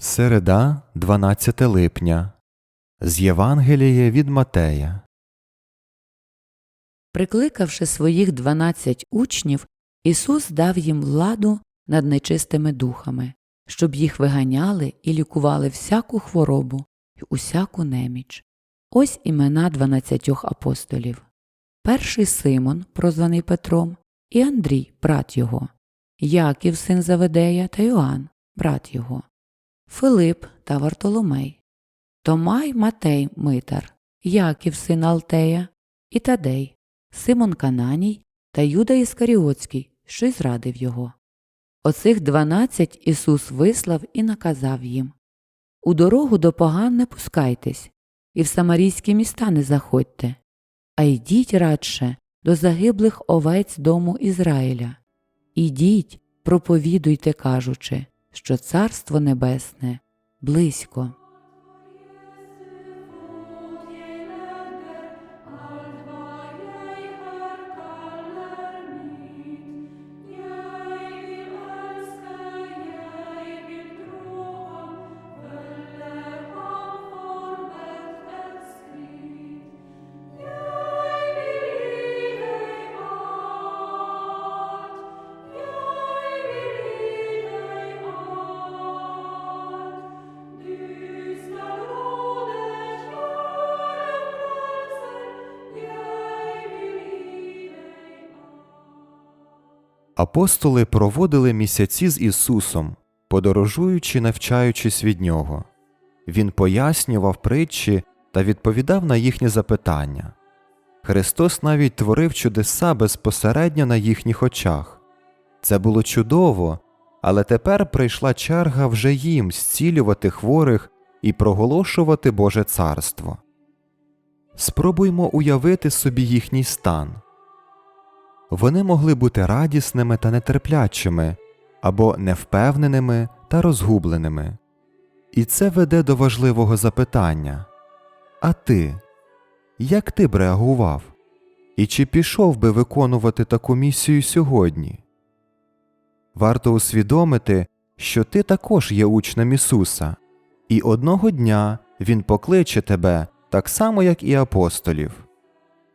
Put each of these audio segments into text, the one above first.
Середа, 12 липня. З Євангелія від Матея. Прикликавши своїх дванадцять учнів, Ісус дав їм владу над нечистими духами, щоб їх виганяли і лікували всяку хворобу й усяку неміч. Ось імена дванадцятьох апостолів. Перший Симон, прозваний Петром, і Андрій, брат його, Яків, син Заведея, та Йоанн, брат його, Филип та Вартоломей, Томай Матей Митар, Яків, син Алтея, і Тадей, Симон Кананій та Юда Іскаріотський, що й зрадив його. Оцих дванадцять Ісус вислав і наказав їм У дорогу до поган не пускайтесь, і в самарійські міста не заходьте, а йдіть радше до загиблих овець дому Ізраїля. Ідіть, проповідуйте, кажучи, що Царство Небесне близько. Апостоли проводили місяці з Ісусом, подорожуючи, навчаючись від Нього. Він пояснював притчі та відповідав на їхні запитання. Христос навіть творив чудеса безпосередньо на їхніх очах. Це було чудово, але тепер прийшла черга вже їм зцілювати хворих і проголошувати Боже царство. Спробуймо уявити собі їхній стан. Вони могли бути радісними та нетерплячими або невпевненими та розгубленими. І це веде до важливого запитання А ти? Як ти б реагував? І чи пішов би виконувати таку місію сьогодні? Варто усвідомити, що ти також є учнем Ісуса, і одного дня Він покличе тебе так само, як і апостолів.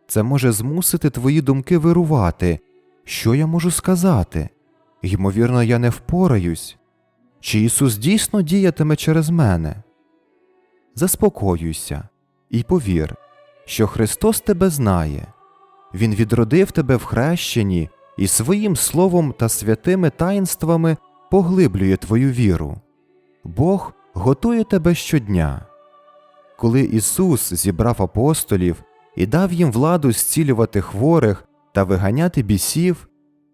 Це може змусити твої думки вирувати. Що я можу сказати? Ймовірно, я не впораюсь. Чи Ісус дійсно діятиме через мене? Заспокоюйся і повір, що Христос тебе знає, Він відродив тебе в хрещенні і своїм словом та святими таїнствами поглиблює твою віру. Бог готує тебе щодня. Коли Ісус зібрав апостолів і дав їм владу зцілювати хворих та виганяти бісів,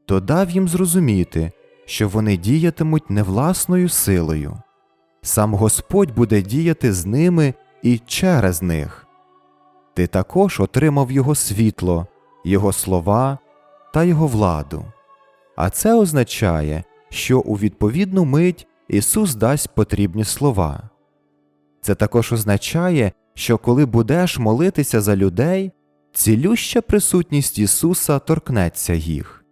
то дав їм зрозуміти, що вони діятимуть не власною силою. Сам Господь буде діяти з ними і через них. Ти також отримав Його світло, Його слова та Його владу. А це означає, що у відповідну мить Ісус дасть потрібні слова. Це також означає, що коли будеш молитися за людей, цілюща присутність Ісуса торкнеться їх.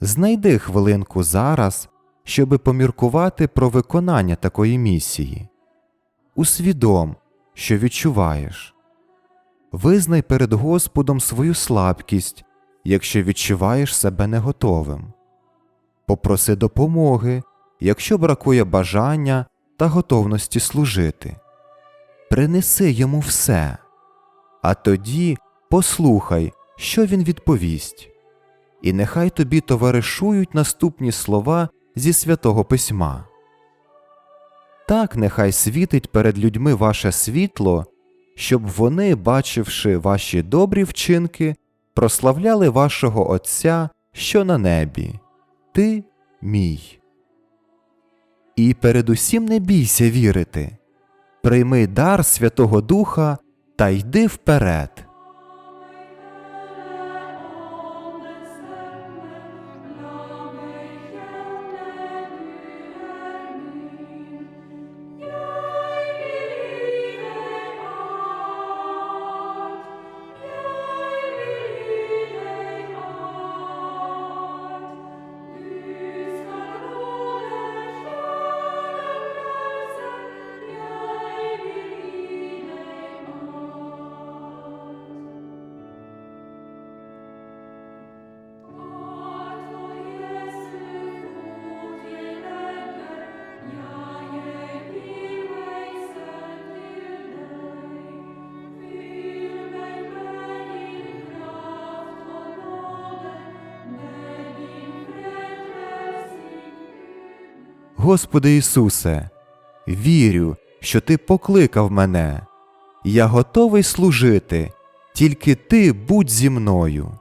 Знайди хвилинку зараз, щоби поміркувати про виконання такої місії. Усвідом, що відчуваєш. Визнай перед Господом свою слабкість, якщо відчуваєш себе неготовим. Попроси допомоги, якщо бракує бажання та готовності служити. Принеси йому все, а тоді послухай, що він відповість, і нехай тобі товаришують наступні слова зі святого письма. Так нехай світить перед людьми ваше світло, щоб вони, бачивши ваші добрі вчинки, прославляли вашого Отця, що на небі, ти мій. І передусім не бійся вірити, прийми дар Святого Духа та йди вперед. Господи Ісусе, вірю, що Ти покликав мене. Я готовий служити, тільки Ти будь зі мною.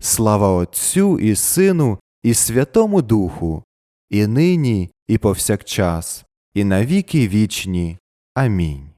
Слава Отцю і Сину, і Святому Духу, і нині, і повсякчас, і навіки вічні. Амінь.